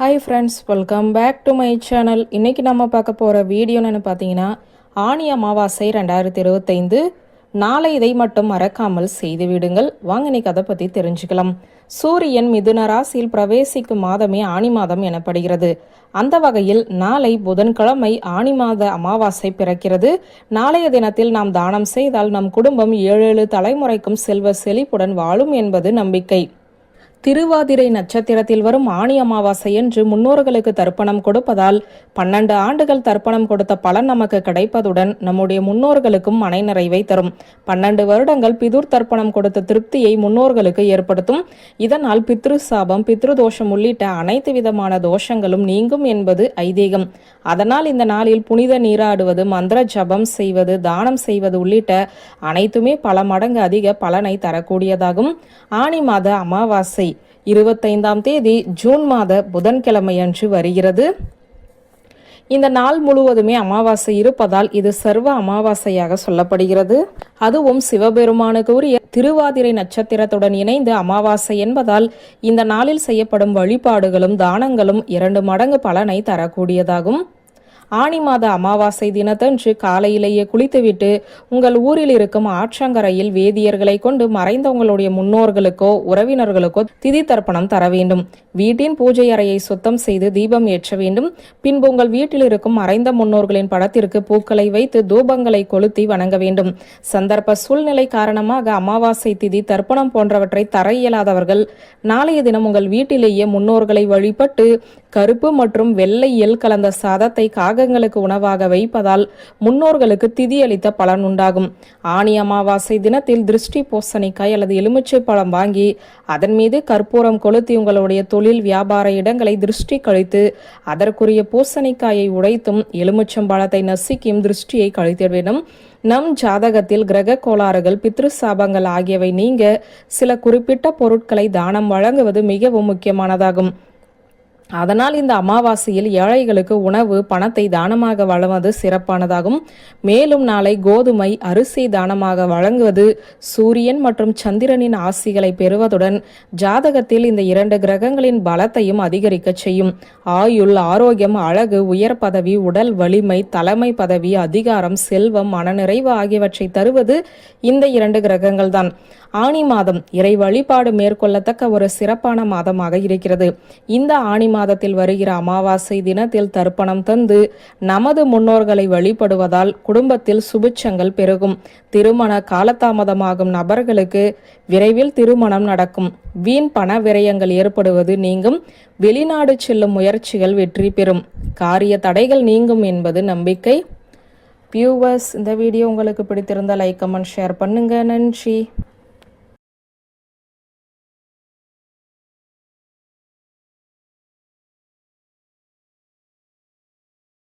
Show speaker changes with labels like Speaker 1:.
Speaker 1: Hi friends welcome back to my channel இன்றைக்கி நம்ம பார்க்க போகிற வீடியோன்னு பார்த்தீங்கன்னா ஆணி அமாவாசை ரெண்டாயிரத்தி இருபத்தைந்து. நாளை இதை மட்டும் மறக்காமல் செய்து விடுங்கள். வாங்க இன்னைக்கு அதை பற்றி தெரிஞ்சுக்கலாம். சூரியன் மிதுன ராசியில் பிரவேசிக்கும் மாதமே ஆணி மாதம் எனப்படுகிறது. அந்த வகையில் நாளை புதன்கிழமை ஆணி மாத அமாவாசை பிறக்கிறது. நாளைய தினத்தில் நாம் தானம் செய்தால் நம் குடும்பம் ஏழு ஏழு தலைமுறைக்கும் செல்வ செழிப்புடன் வாழும் என்பது நம்பிக்கை. திருவாதிரை நட்சத்திரத்தில் வரும் ஆணி அமாவாசை என்று முன்னோர்களுக்கு தர்ப்பணம் கொடுப்பதால் பன்னெண்டு ஆண்டுகள் தர்ப்பணம் கொடுத்த பலன் நமக்கு கிடைப்பதுடன் நம்முடைய முன்னோர்களுக்கும் மனை நிறைவை தரும். பன்னெண்டு வருடங்கள் பிதுர் தர்ப்பணம் கொடுத்த திருப்தியை முன்னோர்களுக்கு ஏற்படுத்தும். இதனால் பித்ரு சாபம் பித்ரு தோஷம் உள்ளிட்ட அனைத்து விதமான தோஷங்களும் நீங்கும் என்பது ஐதீகம். அதனால் இந்த நாளில் புனித நீராடுவது மந்திர ஜபம் செய்வது தானம் செய்வது உள்ளிட்ட அனைத்துமே பல மடங்கு அதிக பலனை தரக்கூடியதாகும். ஆணி மாத அமாவாசை இருபத்தைந்தாம் தேதி ஜூன் மாத புதன்கிழமையன்று வருகிறது. இந்த நாள் முழுவதுமே அமாவாசை இருப்பதால் இது சர்வ அமாவாசையாக சொல்லப்படுகிறது. அதுவும் சிவபெருமானுக்கு உரிய திருவாதிரை நட்சத்திரத்துடன் இணைந்து அமாவாசை என்பதால் இந்த நாளில் செய்யப்படும் வழிபாடுகளும் தானங்களும் இரண்டு மடங்கு பலனை தரக்கூடியதாகும். ஆணி மாத அமாவாசை தினத்தன்று காலையிலேயே குளித்துவிட்டு உங்கள் ஊரில் இருக்கும் ஆற்றங்கரையில் வேதியர்களை கொண்டு மறைந்தவங்களுடைய முன்னோர்களுக்கோ உறவினர்களுக்கோ திதி தர்ப்பணம் தர வேண்டும். வீட்டின் பூஜை அறையை சுத்தம் செய்து தீபம் ஏற்ற வேண்டும். பின்பு உங்கள் வீட்டில் இருக்கும் மறைந்த முன்னோர்களின் படத்திற்கு பூக்களை வைத்து தூபங்களை கொளுத்தி வணங்க வேண்டும். சந்தர்ப்ப சூழ்நிலை காரணமாக அமாவாசை திதி தர்ப்பணம் போன்றவற்றை தர இயலாதவர்கள் நாளைய தினம் உங்கள் வீட்டிலேயே முன்னோர்களை வழிபட்டு கருப்பு மற்றும் வெள்ளை எல் கலந்த சாதத்தை காகங்களுக்கு உணவாக வைப்பதால் முன்னோர்களுக்கு திதி அளித்த பலன் உண்டாகும். ஆணி அமாவாசை தினத்தில் திருஷ்டி பூசணிக்காய் அல்லது எலுமிச்சை பழம் வாங்கி அதன் மீது கற்பூரம் கொளுத்தி உங்களுடைய தொழில் வியாபார இடங்களை திருஷ்டி கழித்து அதற்குரிய பூசணிக்காயை உடைத்தும் எலுமிச்சம் பழத்தை நசுக்கியும் திருஷ்டியை கழித்திட வேண்டும் நம் ஜாதகத்தில் கிரக கோளாறுகள் பித்ரு சாபங்கள் ஆகியவை நீங்க சில குறிப்பிட்ட பொருட்களை தானம் வழங்குவது மிகவும் முக்கியமானதாகும். அதனால் இந்த அமாவாசையில் ஏழைகளுக்கு உணவு பணத்தை தானமாக வழங்குவது சிறப்பானதாகும். மேலும் நாளை கோதுமை அரிசி தானமாக வழங்குவது சூரியன் மற்றும் சந்திரனின் ஆசிகளை பெறுவதுடன் ஜாதகத்தில் இந்த இரண்டு கிரகங்களின் பலத்தையும் அதிகரிக்க செய்யும். ஆயுள் ஆரோக்கியம் அழகு உயர் பதவி உடல் வலிமை தலைமை பதவி அதிகாரம் செல்வம் மனநிறைவு ஆகியவற்றை தருவது இந்த இரண்டு கிரகங்கள் தான் ஆணி மாதம் இறை வழிபாடு மேற்கொள்ளத்தக்க ஒரு சிறப்பான மாதமாக இருக்கிறது. இந்த ஆணி மாதத்தில் வருகிற அமாவாசை தினத்தில் தர்ப்பணம் தந்து நமது முன்னோர்களை வழிபடுவதால் குடும்பத்தில் சுபிச்சங்கள் பெருகும். திருமண காலதாமதமாகும் நபர்களுக்கு விரைவில் திருமணம் நடக்கும். வீண் பண விரயங்கள் ஏற்படுவது நீங்கும். வெளிநாடு செல்லும் முயற்சிகள் வெற்றி பெறும். காரிய தடைகள் நீங்கும் என்பது நம்பிக்கை. வியூவர்ஸ் இந்த வீடியோ உங்களுக்கு பிடித்திருந்தால் லைக் கமெண்ட் ஷேர் பண்ணுங்க. நன்றி.